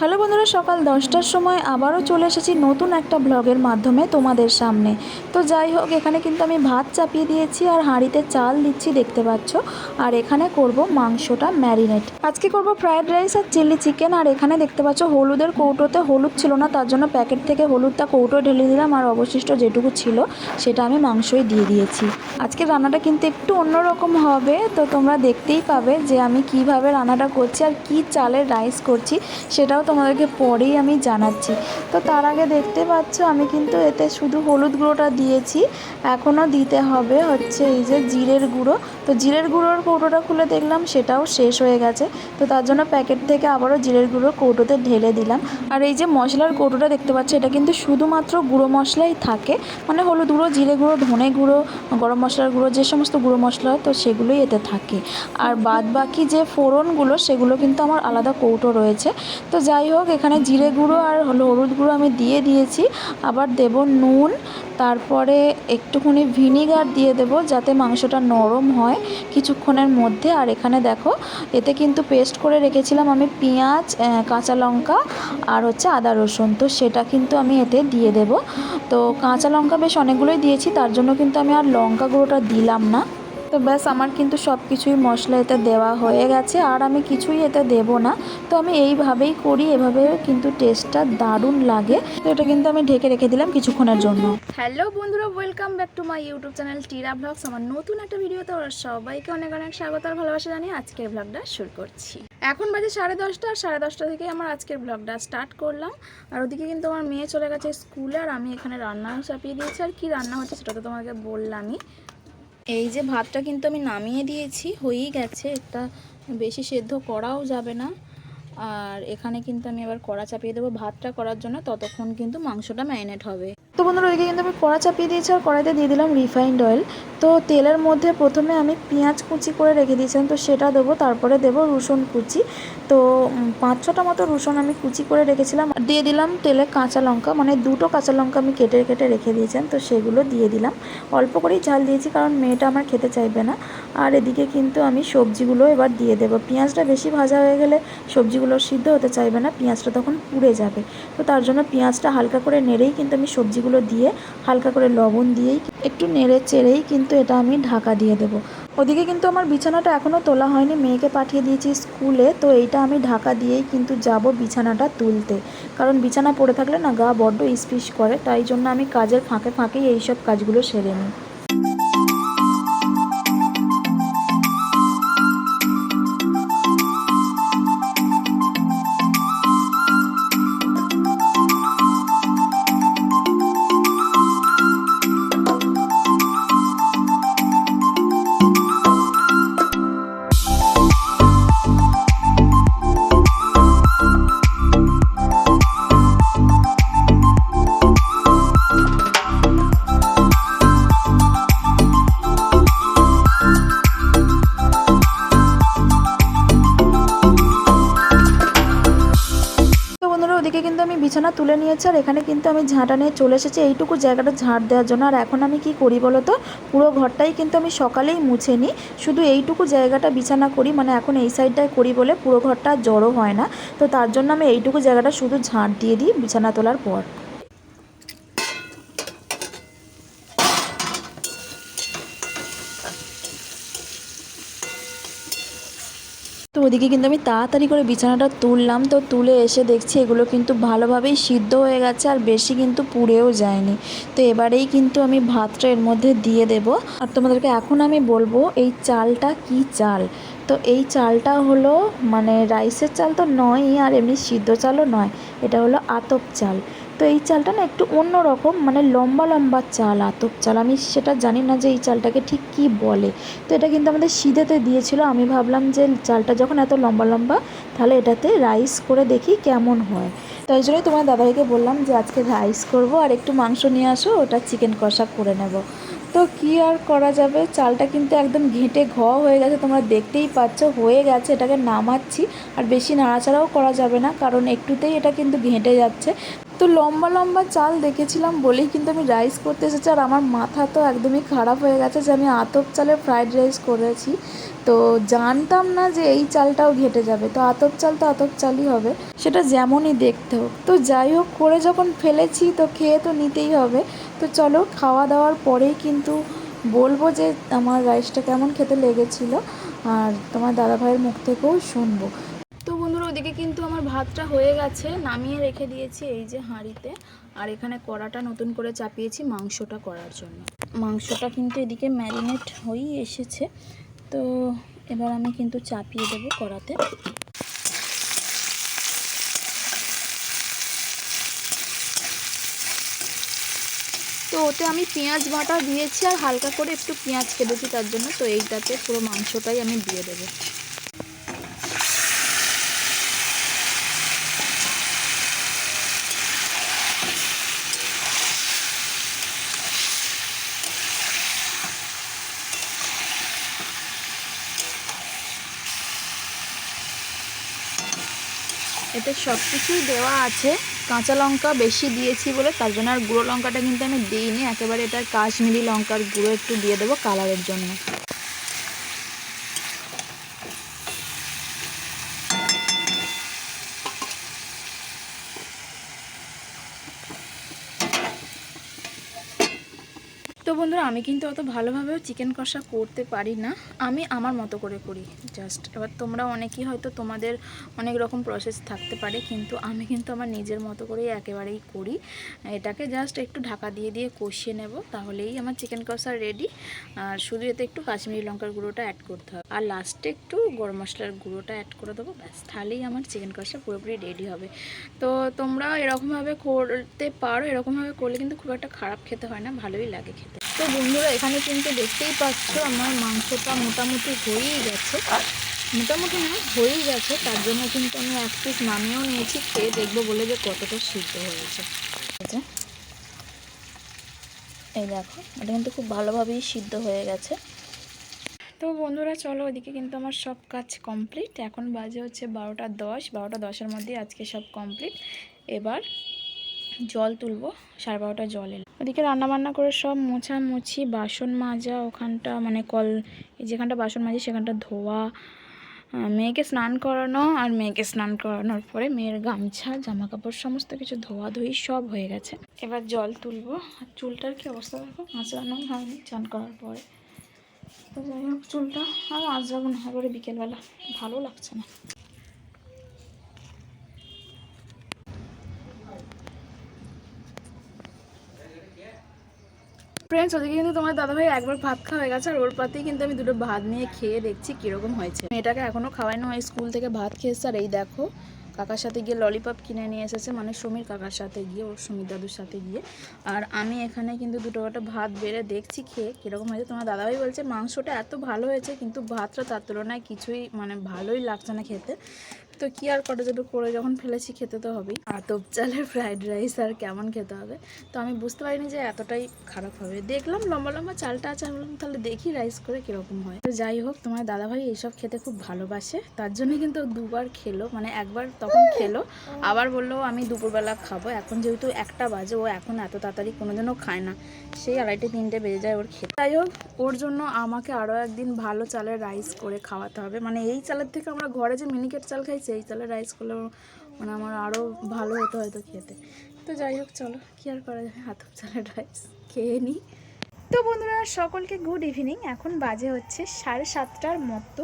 Hello বন্ধুরা, সকাল দশটার সময় আবারও চলে এসেছি নতুন একটা ব্লগের মাধ্যমে তোমাদের সামনে। তো যাই হোক, এখানে কিন্তু আমি ভাত চাপিয়ে দিয়েছি আর হাঁড়িতে চাল দিচ্ছি, দেখতে পাচ্ছ। আর এখানে করব মাংসটা ম্যারিনেট। আজকে করব ফ্রায়েড রাইস আর চিলি চিকেন। আর এখানে দেখতে পাচ্ছ, হলুদের কৌটোতে হলুদ ছিল না, তার জন্য প্যাকেট থেকে হলুদটা কৌটো ঢেলে দিলাম। আর অবশিষ্ট যেটুকু ছিল, সেটা আমি মাংসই দিয়ে দিয়েছি। আজকে রান্নাটা কিন্তু একটু অন্যরকম হবে। তো তোমরা দেখতেই পাবে যে আমি কীভাবে রান্নাটা করছি আর কি চালের রাইস করছি, সেটাও তোমাদেরকে পরেই আমি জানাচ্ছি। তো তার আগে দেখতে পাচ্ছ, আমি কিন্তু এতে শুধু হলুদ গুঁড়োটা দিয়েছি। এখনও দিতে হবে হচ্ছে এই যে জিরের গুঁড়ো। তো জিরের গুঁড়োর কৌটোটা খুলে দেখলাম, সেটাও শেষ হয়ে গেছে। তো তার জন্য প্যাকেট থেকে আবারও জিরের গুঁড়ো কৌটোতে ঢেলে দিলাম। আর এই যে মশলার কৌটোটা দেখতে পাচ্ছ, এটা কিন্তু শুধুমাত্র গুঁড়ো মশলাই থাকে। মানে হলুদ গুঁড়ো, জিরে গুঁড়ো, ধনে গুঁড়ো, গরম মশলার গুঁড়ো, যে সমস্ত গুঁড়ো মশলা তো সেগুলোই এতে থাকে। আর বাদ বাকি যে ফোড়নগুলো, সেগুলো কিন্তু আমার আলাদা কৌটো রয়েছে। তো যাই হোক, এখানে জিরে গুঁড়ো আর হলো হলুদ গুঁড়ো আমি দিয়ে দিয়েছি। আবার দেব নুন, তারপরে একটুখানি ভিনিগার দিয়ে দেব যাতে মাংসটা নরম হয় কিছুক্ষণের মধ্যে। আর এখানে দেখো, এতে কিন্তু পেস্ট করে রেখেছিলাম আমি পেঁয়াজ কাঁচা লঙ্কা আর হচ্ছে আদা রসুন। তো সেটা কিন্তু আমি এতে দিয়ে দেব। তো কাঁচা লঙ্কা বেশ অনেকগুলোই দিয়েছি, তার জন্য কিন্তু আমি আর লঙ্কা গুঁড়োটা দিলাম না। তো ব্যাস আমার কিন্তু সব কিছুই মশলা এতে দেওয়া হয়ে গেছে, আর আমি কিছুই এতে দেব না। তো আমি এইভাবেই করি, এভাবে কিন্তু টেস্টটা দারুণ লাগে। তো এটা কিন্তু আমি ঢেকে রেখে দিলাম কিছুক্ষণের জন্য। হ্যালো বন্ধুরা welcome back to my YouTube channel Tira blogs আমার নতুন একটা ভিডিওতে ওরা সবাইকে অনেক অনেক স্বাগত আর ভালোবাসা জানিয়ে আজকের ব্লগটা শুরু করছি। এখন বাজে সাড়ে দশটা, আর সাড়ে দশটা থেকে আমার আজকের ব্লগটা স্টার্ট করলাম। আর ওদিকে কিন্তু আমার মেয়ে চলে গেছে স্কুলে, আর আমি এখানে রান্না চাপিয়ে দিয়েছি। আর কি রান্না হচ্ছে সেটা তো তোমাকে বললামই। এই যে ভাতটা কিন্তু আমি নামিয়ে দিয়েছি, হয়েই গেছে। এটা বেশি সেদ্ধ করাও যাবে না। আর এখানে কিন্তু আমি এবার কড়া চাপিয়ে দেবো ভাতটা করার জন্য, ততক্ষণ কিন্তু মাংসটা ম্যারিনেট হবে। তো বন্ধুরা, ওইদিকে কিন্তু আমি কড়া চাপিয়ে দিয়েছি আর কড়াইতে দিয়ে দিলাম রিফাইন্ড অয়েল তো তেলের মধ্যে প্রথমে আমি পেঁয়াজ কুচি করে রেখে দিয়েছিলাম, তো সেটা দেবো, তারপরে দেবো রসুন কুচি। তো পাঁচ ছটা মতো রসুন আমি কুচি করে রেখেছিলাম। দিয়ে দিলাম তেলে কাঁচা লঙ্কা মানে দুটো কাঁচা লঙ্কা আমি কেটে কেটে রেখে দিয়েছিলাম, তো সেগুলো দিয়ে দিলাম। অল্প করেই ঝাল দিয়েছি, কারণ মেয়েটা আমার খেতে চাইবে না। আর এদিকে কিন্তু আমি সবজিগুলো এবার দিয়ে দেবো। পেঁয়াজটা বেশি ভাজা হয়ে গেলে সবজিগুলো সিদ্ধ হতে চাইবে না, পেঁয়াজটা তখন পুড়ে যাবে। তো তার জন্য পেঁয়াজটা হালকা করে নেড়েই কিন্তু আমি সবজিগুলো দিয়ে হালকা করে লবণ দিয়েই একটু নেড়ে চেড়েই কিন্তু এটা আমি ঢাকা দিয়ে দেবো। ওদিকে কিন্তু আমার বিছানাটা এখনও তোলা হয়নি, মেয়েকে পাঠিয়ে দিয়েছি স্কুলে, তো এইটা আমি ঢাকা দিয়েই কিন্তু যাব বিছানাটা তুলতে। কারণ বিছানা পড়ে থাকলে না গা বড্ড ইসপিস করে, তাই জন্য আমি কাজের ফাঁকে ফাঁকেই এইসব কাজগুলো সেরে নিই। ওদিকে কিন্তু আমি বিছানা তুলে নিয়েছি আর এখানে কিন্তু আমি ঝাঁটা নিয়ে চলে এসেছি। এইটুকু জায়গাটা ঝাঁট দেওয়ার জন্য। আর এখন আমি কি করি বলো তো? পুরো ঘরটাই কিন্তু আমি সকালেই মুছে নিই। শুধু এইটুকু জায়গাটা বিছানা করি মানে এখন এই সাইডটায় করি বলে পুরো ঘরটা জড়ো হয় না। তো তার জন্য আমি এইটুকু জায়গাটা শুধু ঝাঁট দিয়ে দিই বিছানা তোলার পর। তো ওদিকে কিন্তু আমি তাড়াতাড়ি করে বিছানাটা তুললাম। তো তুলে এসে দেখছি এগুলো কিন্তু ভালোভাবেই সিদ্ধ হয়ে গেছে আর বেশি কিন্তু পুড়েও যায়নি। তো এবারেই কিন্তু আমি ভাতটা এর মধ্যে দিয়ে দেব। আর তোমাদেরকে এখন আমি বলব এই চালটা কি চাল? তো এই চালটা হলো মানে রাইসের চাল তো নয়ই আর এমনি সিদ্ধ চালও নয়। এটা হলো আতপ চাল। তো এই চালটা না একটু অন্য রকম মানে লম্বা লম্বা চাল, আতপ চাল। আমি সেটা জানি না যে এই চালটাকে ঠিক কি বলে। তো এটা কিন্তু আমাদের সিধেতে দিয়েছিল। আমি ভাবলাম যে চালটা যখন এত লম্বা লম্বা, তাহলে এটাতে রাইস করে দেখি কেমন হয়। তাই জন্যই তোমার দাদাভাইকে বললাম যে আজকে রাইস করব আর একটু মাংস নিয়ে আসো, ওটা চিকেন কষা করে নেব। তো কি আর করা যাবে? চালটা কিন্তু একদম ঘেঁটে ঘ হয়ে গেছে, তোমরা দেখতেই পাচ্ছ, হয়ে গেছে, এটাকে নামাচ্ছি। আর বেশি নাড়াচাড়াও করা যাবে না, কারণ একটুতেই এটা কিন্তু ঘেঁটে যাচ্ছে। তো লম্বা লম্বা চাল দেখেছিলাম বলেই কিন্তু আমি রাইস করতে এসেছি আর আমার মাথা তো একদমই খারাপ হয়ে গেছে যে আমি আতপ চালের ফ্রাইড রাইস করেছি। তো জানতাম না যে এই চালটাও ঘেটে যাবে। তো আতপ চাল তো আতপ চালই হবে। সেটা যেমনই দেখতে হোক। তো যাই হোক, করে যখন ফেলেছি তো খেয়ে তো নিতেই হবে। তো চলো, খাওয়া দাওয়ার পরেই কিন্তু বলব যে আমার রাইসটা কেমন খেতে লেগেছিল। আর তোমার দাদাভাইয়ের মুখ থেকেও শুনব তো বন্ধুরা ওদিকে কিন্তু আমার ভাতটা হয়ে গেছে, নামিয়ে রেখে দিয়েছি এই যে হাঁড়িতে। আর এখানে কড়াটা নতুন করে চাপিয়েছি মাংসটা করার জন্য। মাংসটা কিন্তু এদিকে ম্যারিনেট হয়েই এসেছে। তো এবার আমি কিন্তু চাপিয়ে দেবো কড়াতে। তো ওতে আমি পেঁয়াজ বাটা দিয়েছি আর হালকা করে একটু পেঁয়াজ কেটেছি তার জন্য। তো এইটাতে পুরো মাংসটাই আমি দিয়ে দেবো। এতে সব কিছুই দেওয়া আছে। কাঁচা লঙ্কা বেশি দিয়েছি বলে, তার জন্য আর গুঁড়ো লঙ্কাটা কিন্তু আমি দিইনি। একেবারে এটা কাশ্মীরি লঙ্কার গুঁড়ো একটু দিয়ে দেবো কালারের জন্য। তো বন্ধুরা, আমি কিন্তু অত ভালোভাবেও চিকেন কষা করতে পারি না। আমি আমার মতো করে করি জাস্ট এবার তোমরা অনেকেই হয়তো তোমাদের অনেক রকম প্রসেস থাকতে পারে, কিন্তু আমি কিন্তু আমার নিজের মতো করেই একেবারেই করি। এটাকে জাস্ট একটু ঢাকা দিয়ে দিয়ে কষিয়ে নেব, তাহলেই আমার চিকেন কষা রেডি আর শুধু এতে একটু কাশ্মীরি লঙ্কার গুঁড়োটা অ্যাড করতে হবে। আর লাস্টে একটু গরম মশলার গুঁড়োটা অ্যাড করে দেবো, ব্যাস, তাহলেই আমার চিকেন কষা পুরোপুরি রেডি হবে। তো তোমরা এরকমভাবে করতে পারো, এরকমভাবে করলে কিন্তু খুব একটা খারাপ খেতে হয় না, ভালোই লাগে খেতে। তো বন্ধুরা, এখানে কিন্তু দেখতেই পাচ্ছ আমার মাংসটা মোটামুটি হয়েই গেছে। মোটামুটি না, হয়েই গেছে, তার জন্য কিন্তু আমি এক পিস নামিয়েও নিয়েছি, খেয়ে দেখব বলে যে কতটা সিদ্ধ হয়েছে। এই। দেখো, এটা কিন্তু খুব ভালোভাবেই সিদ্ধ হয়ে গেছে। তো বন্ধুরা, চলো ওইদিকে কিন্তু আমার সব কাজ কমপ্লিট। এখন বাজে হচ্ছে বারোটা দশ, বারোটা দশের মধ্যে আজকে সব কমপ্লিট। এবার জল তুলবো, সাড়ে বারোটা জল এলো। ওদিকে রান্নাবান্না করে সব মোছামুছি, বাসন মাজা, ওখানটা মানে কল যেখানটা বাসন মাজি সেখানটা ধোয়া। মেয়েকে স্নান করানো আর মেয়েকে স্নান করানোর পরে মেয়ের গামছা জামা কাপড় সমস্ত কিছু ধোয়া ধুই সব হয়ে গেছে। এবার জল তুলবো। আর চুলটার কি অবস্থা দেখো? আঁচড়ানো হয়নি চান করার পরে। যাই হোক, চুলটা আর আঁচড়াবো না এবারে বিকেলবেলা। ভালো লাগছে না। ফ্রেন্ডস ওদিকে কিন্তু তোমার দাদাভাই একবার ভাত খাওয়া হয়ে গেছে, আর ওর পাতেই কিন্তু আমি দুটো ভাত নিয়ে খেয়ে দেখছি কীরকম হয়েছে। মেয়েটাকে এখনও খাওয়ানো হয় স্কুল থেকে ভাত খেয়েছে, আর এই দেখো, কাকার সাথে গিয়ে ললিপপ কিনে নিয়ে এসেছে মানে সমীর কাকার সাথে গিয়ে, ওর সমীর দাদুর সাথে গিয়ে। আর আমি এখানে কিন্তু দুটো একটা ভাত বেড়ে দেখছি খেয়ে, কীরকম হয়েছে? তোমার দাদাভাই বলছে, মাংসটা এত ভালো হয়েছে, কিন্তু ভাতটা তার তুলনায় কিছুই মানে ভালোই লাগছে না খেতে। তো কি আর কটা যাবে? করে যখন ফেলেছি খেতে তো হবেই। আতপ চালের ফ্রাইড রাইস আর কেমন খেতে হবে? তো আমি বুঝতে পারিনি যে এতটাই খারাপ হবে। দেখলাম লম্বা লম্বা চালটা আছে, আমি বললাম, তাহলে দেখি রাইস করে কীরকম হয়? তো যাই হোক, তোমার দাদাভাই এইসব খেতে খুব ভালোবাসে। তার জন্য কিন্তু দুবার খেলো মানে একবার তখন খেলো। আবার বলল, আমি দুপুরবেলা খাব। এখন যেহেতু একটা বাজে, ও এখন এত তাড়াতাড়ি কোনোদিনও খায় না। সেই আড়াইটে, তিনটে বেজে যায় ওর খেতে। যাই হোক, ওর জন্য আমাকে আরও একদিন ভালো চালের রাইস করে খাওয়াতে হবে। মানে এই চালের থেকে আমরা ঘরে যে মিনিকেট চাল খাই সেই তাহলে রাইস করলে মানে আমার আরও ভালো হতো হয়তো খেতে। তো যাই হোক, চলো, কী আর করা যায়? হাত চালের রাইস খেয়ে নিই তো বন্ধুরা, সকলকে গুড ইভিনিং এখন বাজে হচ্ছে সাড়ে সাতটার মতো।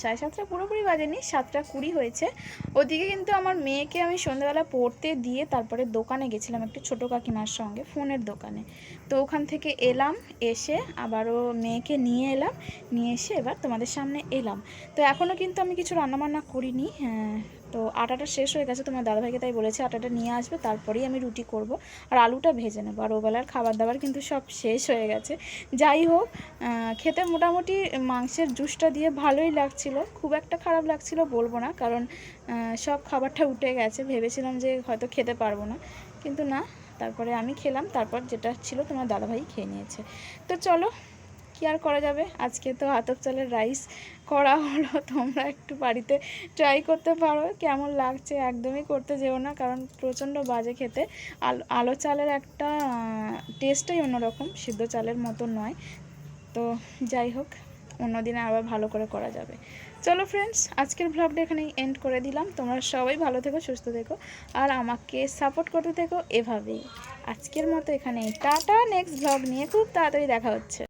সাড়ে সাতটা পুরোপুরি বাজেনি সাতটা কুড়ি হয়েছে। ওদিকে কিন্তু আমার মেয়েকে আমি সন্ধ্যাবেলা পড়তে দিয়ে তারপরে দোকানে গেছিলাম একটু ছোটো কাকিমার সঙ্গে ফোনের দোকানে। তো ওখান থেকে এলাম এসে আবারও মেয়েকে নিয়ে এলাম নিয়ে এসে এবার তোমাদের সামনে এলাম। তো এখনও কিন্তু আমি কিছু রান্নাবান্না করিনি হ্যাঁ, তো আটাটা শেষ হয়ে গেছে, তোমার দাদাভাইকে তাই বলেছে আটাটা নিয়ে আসবে, তারপরেই আমি রুটি করব। আর আলুটা ভেজে নেব, আর ওবেলার খাবার দাবার কিন্তু সব শেষ হয়ে গেছে। যাই হোক খেতে মোটামুটি মাংসের জুসটা দিয়ে ভালোই লাগছিল, খুব একটা খারাপ লাগছিল বলব না, কারণ সব খাবারটা উঠে গেছে, ভেবেছিলাম যে হয়তো খেতে পারব না, কিন্তু না, তারপরে আমি খেলাম, তারপর যেটা ছিল তোমার দাদাভাই খেয়ে নিয়েছে। তো চলো কি আর করা যাবে? আজকে তো আতপ চালের রাইস করা হলো। তোমরা একটু বাড়িতে ট্রাই করতে পারো। কেমন লাগছে? একদমই করতে যেও না, কারণ প্রচণ্ড বাজে খেতে। আলো আলো চালের একটা টেস্টই অন্যরকম। সিদ্ধ চালের মতো নয়। তো যাই হোক, অন্যদিনে আবার ভালো করে করা যাবে। চলো ফ্রেন্ডস আজকের ভ্লগটা এখানেই এন্ড করে দিলাম। তোমরা সবাই ভালো থেকো, সুস্থ থেকো। আর আমাকে সাপোর্ট করতে থেকো এভাবেই। আজকের মতো এখানেই। টাটা নেক্সট ভ্লগ নিয়ে খুব তাড়াতাড়ি দেখা হচ্ছে।